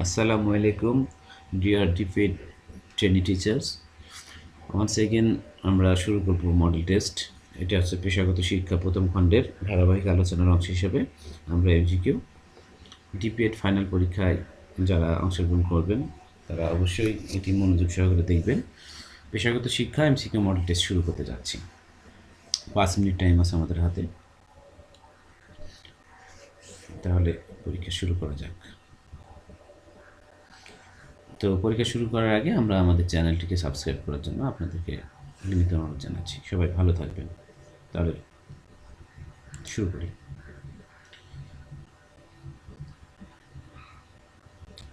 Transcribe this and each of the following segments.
Assalamu alaikum, dear defeat trainee teachers once again আমরা শুরু করব মডেল টেস্ট এটা হচ্ছে পেশাগত শিক্ষা প্রথম খণ্ডের ধারাবাহিক আলোচনার অংশ হিসেবে আমরা এমজিকিউ ডিপিএড ফাইনাল পরীক্ষায় যারা অংশগ্রহণ করবেন তারা অবশ্যই এটি মনোযোগ সহকারে দেখবেন। পেশাগত শিক্ষা এম এমসিকিউ মডেল টেস্ট শুরু করতে যাচ্ছি। পাঁচ মিনিট টাইম আছে আমাদের হাতে। তাহলে পরীক্ষা শুরু করা যাক। তো পরীক্ষা শুরু করার আগে আমরা আমাদের চ্যানেলটিকে সাবস্ক্রাইব করার জন্য আপনাদেরকে বিনীত অনুরোধ জানাচ্ছি। সবাই ভালো থাকবেন। তাহলে শুরু করি।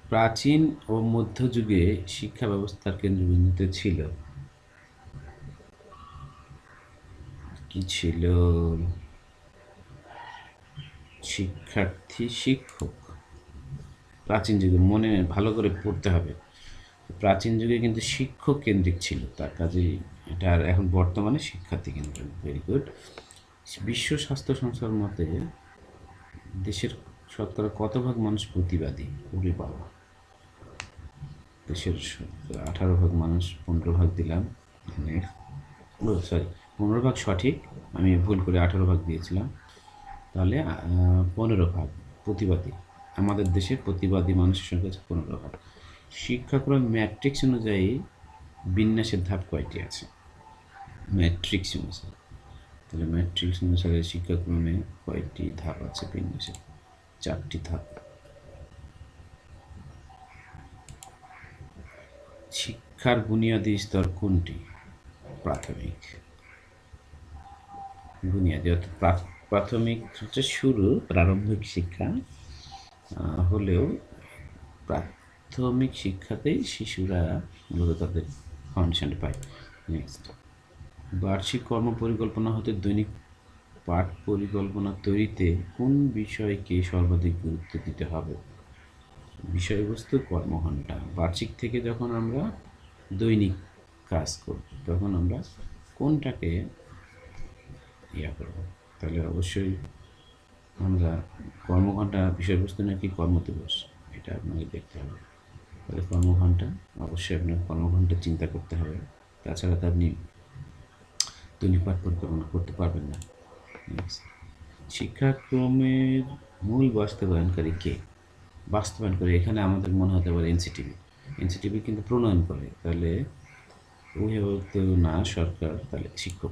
প্রাচীন ও মধ্যযুগে শিক্ষা ব্যবস্থার কেন্দ্রবিন্দুতে ছিল। কি ছিল? শিক্ষার্থী, শিক্ষক। প্রাচীন যুগে মনে ভালো করে পড়তে হবে। প্রাচীন যুগে কিন্তু শিক্ষক কেন্দ্রিক ছিল তার কাজে এটা আর এখন বর্তমানে শিক্ষার্থী কেন্দ্রিক ভেরি গুড বিশ্ব স্বাস্থ্য সংস্থার মতে দেশের শতকরা কত ভাগ মানুষ প্রতিবাদী? ওরে বাবা। দেশের আঠারো ভাগ মানুষ পনেরো ভাগ দিলাম। ও সরি পনেরো ভাগ সঠিক, আমি ভুল করে আঠারো ভাগ দিয়েছিলাম। তাহলে পনেরো ভাগ প্রতিবাদী। আমাদের দেশে প্রতিবাদী মানুষের সংখ্যা হচ্ছে পনেরো ভাগ শিক্ষাক্রম ম্যাট্রিক্স অনুযায়ী বিন্যাসের ধাপ কয়টি আছে? ম্যাট্রিক্স অনুসারে। তাহলে ম্যাট্রিক্স অনুসারে শিক্ষাক্রমে কয়টি ধাপ আছে বিন্যাসের? চারটি ধাপ। শিক্ষার বুনিয়াদী স্তর কোনটি? প্রাথমিক। বুনিয়াদী অর্থাৎ প্রাথমিক হচ্ছে শুরু, প্রারম্ভিক শিক্ষা হলেও প্রাথমিক শিক্ষাতেই শিশুরা মূলত তাদের ফাউন্ডেশনটা পায়। নেক্সট বার্ষিক কর্ম পরিকল্পনা হতে দৈনিক পাঠ পরিকল্পনা তৈরিতে কোন বিষয়কে সর্বাধিক গুরুত্ব দিতে হবে? বিষয়বস্তু কর্মঘণ্টা। বার্ষিক থেকে যখন আমরা দৈনিক কাজ করব তখন আমরা কোনটাকে ইয়া করব? তাহলে অবশ্যই আমরা কর্মঘণ্টা বিষয়বস্তু নাকি কর্মদিবস? এটা আপনাকে দেখতে হবে। তাহলে কর্মঘণ্টা, অবশ্যই আপনার কর্মঘণ্টা চিন্তা করতে হবে। তাছাড়া তো আপনি দৈনিক পাঠ পরিকল্পনা করতে পারবেন না। শিক্ষাক্রমের মূল বাস্তবায়নকারী কে? বাস্তবায়ন করে এখানে আমাদের মনে হতে পারে এনসিটিভি। এনসিটিভি কিন্তু প্রণয়ন করে। তাহলে অভিভাবক না সরকার, তাহলে শিক্ষক।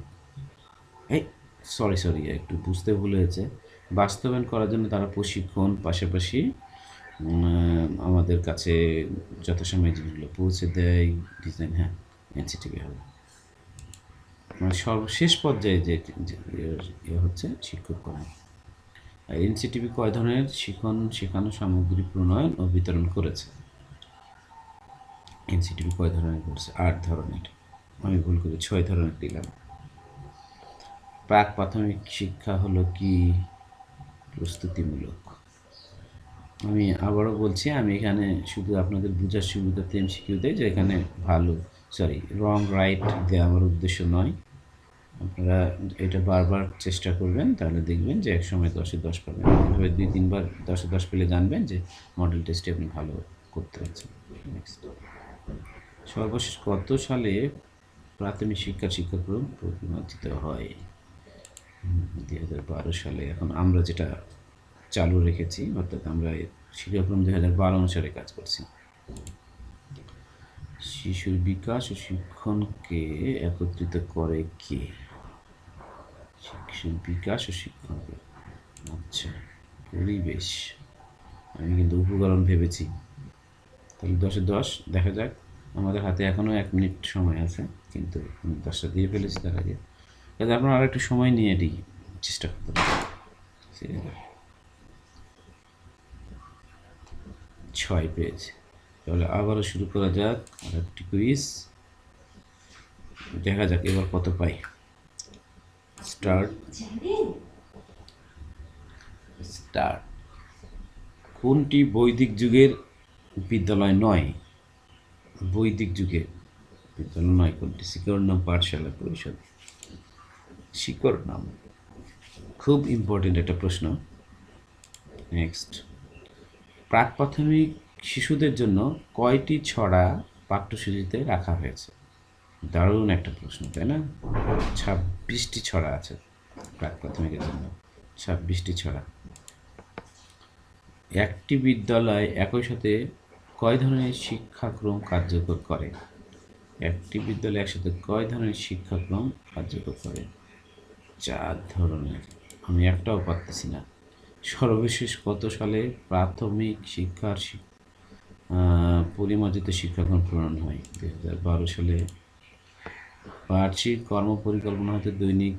এই সরি সরি একটু বুঝতে ভুল হয়েছে। বাস্তবায়ন করার জন্য তারা প্রশিক্ষণ পাশাপাশি আমাদের কাছে যথাসময়ে জিনিসগুলো পৌঁছে দেয় ডিজাইন হ্যাঁ এনসিটিভি হবে। মানে সর্বশেষ পর্যায়ে যে ইয়ে হচ্ছে শিক্ষক করা আর এনসিটিভি কয় ধরনের শিখন, শেখানো সামগ্রী প্রণয়ন ও বিতরণ করেছে? এনসিটিভি কয় ধরনের করেছে? আট ধরনের। আমি ভুল করে ছয় ধরনের দিলাম। প্রাক প্রাথমিক শিক্ষা হলো কি? প্রস্তুতিমূলক। আমি আবারও বলছি, আমি এখানে শুধু আপনাদের বোঝার সুবিধাতে শিখিয়ে দেয় যে এখানে ভালো সরি রং রাইট দেওয়া আমার উদ্দেশ্য নয়। আপনারা এটা বারবার চেষ্টা করবেন, তাহলে দেখবেন যে এক সময় দশে দশ পাবেন। এভাবে দুই তিনবার দশে দশ পেলে জানবেন যে মডেল টেস্টে আপনি ভালো করতে পারছেন। নেক্সট সর্বশেষ কত সালে প্রাথমিক শিক্ষা শিক্ষাক্রম পরিমার্জিত হয়? দুই হাজার বারো সালে এখন আমরা যেটা চালু রেখেছি, অর্থাৎ আমরা শিক্ষাক্রম দুই হাজার বারো অনুসারে কাজ করছি। শিশুর বিকাশ ও শিক্ষণকে একত্রিত করে কে? শিশুর বিকাশ ও শিক্ষণকে। আচ্ছা পরিবেশ। আমি কিন্তু উপকরণ ভেবেছি। তাহলে দশে দশ, দেখা যাক। আমাদের হাতে এখনও এক মিনিট সময় আছে, কিন্তু আমি দশটা দিয়ে ফেলেছি তার আগে। কাজে আপনারা আর একটু সময় নিয়ে এটি চেষ্টা ছয় পেজ তাহলে আবারও শুরু করা যাক, আর একটি কুইজ দেখা যাক এবার কত পাই। স্টার্ট স্টার্ট কোনটি বৈদিক যুগের বিদ্যালয় নয়? বৈদিক যুগের বিদ্যালয় নয় কোনটি? শিকড় নাম পাঠশালা পরিষদ। শিকড় নাম। খুব ইম্পর্টেন্ট একটা প্রশ্ন। নেক্সট প্রাক প্রাথমিক শিশুদের জন্য কয়টি ছড়া পাঠ্যসূচিতে রাখা হয়েছে? দারুণ একটা প্রশ্ন, তাই না? ছাব্বিশটি ছড়া আছে প্রাক প্রাথমিকের জন্য। ছাব্বিশটি ছড়া। একটি বিদ্যালয় একই সাথে কয় ধরনের শিক্ষাক্রম কার্যকর করে? একটি বিদ্যালয় একসাথে কয় ধরনের শিক্ষাক্রম কার্যকর করে? চার ধরনের। আমি একটাও পারতেছি না। সর্বশেষ কত সালে প্রাথমিক শিক্ষার পরিমার্জিত শিক্ষাক্রম প্রণয়ন হয়? দুই হাজার বারো সালে বার্ষিক কর্ম পরিকল্পনা হতে দৈনিক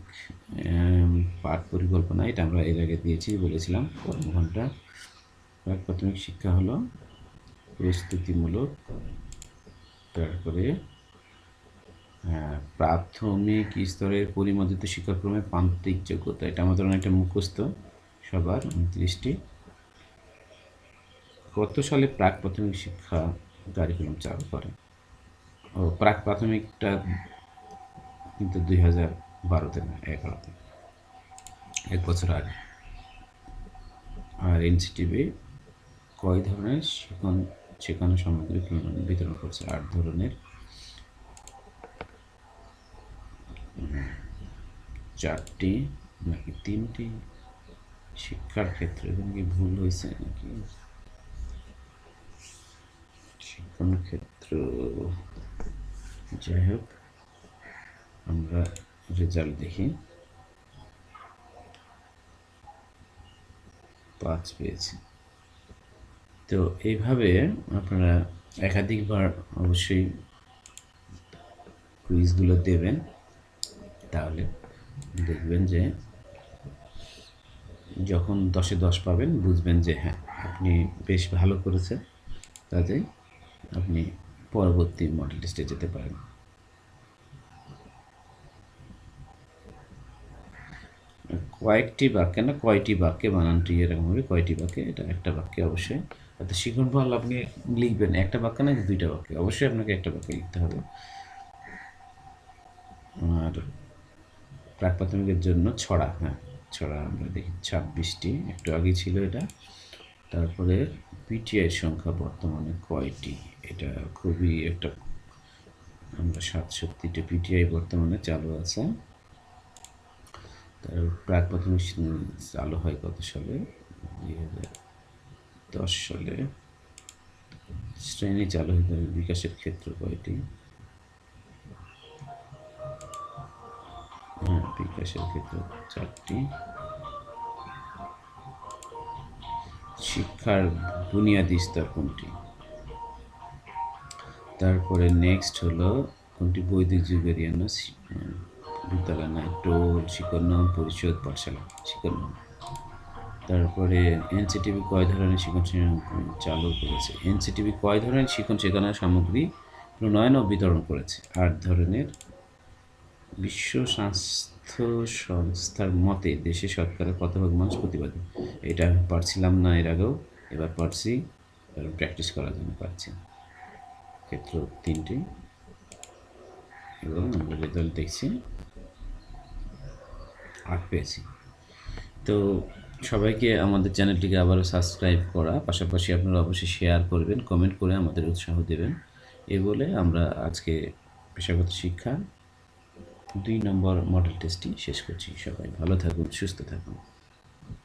পাঠ পরিকল্পনা এটা আমরা এর আগে দিয়েছি, বলেছিলাম, কর্মঘণ্টা। প্রাক প্রাথমিক শিক্ষা হলো প্রস্তুতিমূলক, তারপরে প্রাথমিক স্তরের পরিমার্জিত শিক্ষাক্রমে প্রান্তিক যোগ্যতা, এটা আমাদের অনেকটা মুখস্থ সবার উনত্রিশটি কত সালে প্রাক প্রাথমিক শিক্ষা কারিকুলাম চালু করে। ও প্রাক প্রাথমিকটা কিন্তু দুই হাজার বারোতে না, এগারোতে, এক বছর আগে। আর এনসিটিভি কয় ধরনের শিখন সামগ্রী বিতরণ করছে? আট ধরনের। চারটি নাকি তিনটি শিক্ষার ক্ষেত্রে কি ভুল হয়েছে নাকি? শিক্ষণ ক্ষেত্র, যাই হোক, আমরা রেজাল্ট দেখি। পাঁচ পেয়েছি। তো এইভাবে আপনারা একাধিকবার অবশ্যই কুইজগুলো দেবেন। তাহলে দেখবেন যে যখন দশে দশ পাবেন, বুঝবেন যে হ্যাঁ আপনি বেশ ভালো করেছেন। কাজেই আপনি পরবর্তী মডেল টেস্টে যেতে পারেন। কয়েকটি বাক্যে না, কয়টি বাক্যে বানানটি এরকম হবে কয়টি বাক্যে? এটা একটা বাক্যে অবশ্যই। অর্থাৎ শিখন ফল আপনি লিখবেন, একটা বাক্য না, দুইটা বাক্যে। অবশ্যই আপনাকে একটা বাক্যে লিখতে হবে। আর প্রাক প্রাথমিকের জন্য ছড়া হ্যাঁ ছড়া আমরা দেখি, ছাব্বিশটি, একটু আগে ছিল এটা। তারপরে পিটিআইয়ের সংখ্যা বর্তমানে কয়টি? এটা খুবই একটা, আমরা সাতষট্টিটা পিটিআই বর্তমানে চালু আছে। তার প্রাক প্রাথমিক চালু হয় কত সালে? দুই হাজার দশ সালে। শ্রেণি চালু হয়ে বিকাশের ক্ষেত্র কয়টি? বিকাশের ক্ষেত্র চারটি। শিক্ষার বুনিয়াদি স্তর কোনটি? তারপরে নেক্সট হলো কোনটি? বৈদিক যুগের বিদ্যালয় না টোল শিকরনাম পরিষদ পাঠশালা শিকরনাম তারপরে এনসিটিভি কয় ধরনের শিক্ষণ চালু করেছে। এনসিটিভি কয় ধরনের শিক্ষণ শেখানোর সামগ্রী প্রণয়ন ও বিতরণ করেছে। আট ধরনের বিশ্ব স্বাস্থ্য সংস্থার মতে দেশে শতকরা কত ভাগ মানুষ প্রতিবাদী। এটা আমি পারছিলাম না এর আগেও, এবার পারছি কারণ প্র্যাকটিস করার জন্য পারছি। ক্ষেত্র তিনটি। এবং আমরা রেজাল্ট দেখছি। আট পেয়েছি। তো সবাইকে আমাদের চ্যানেলটিকে আবারও সাবস্ক্রাইব করা, পাশাপাশি আপনারা অবশ্যই শেয়ার করবেন কমেন্ট করে আমাদের উৎসাহ দেবেন। এ বলে আমরা আজকে পেশাগত শিক্ষা দুই নম্বর মডেল টেস্টটি শেষ করছি। সবাই ভালো থাকুন সুস্থ থাকুন।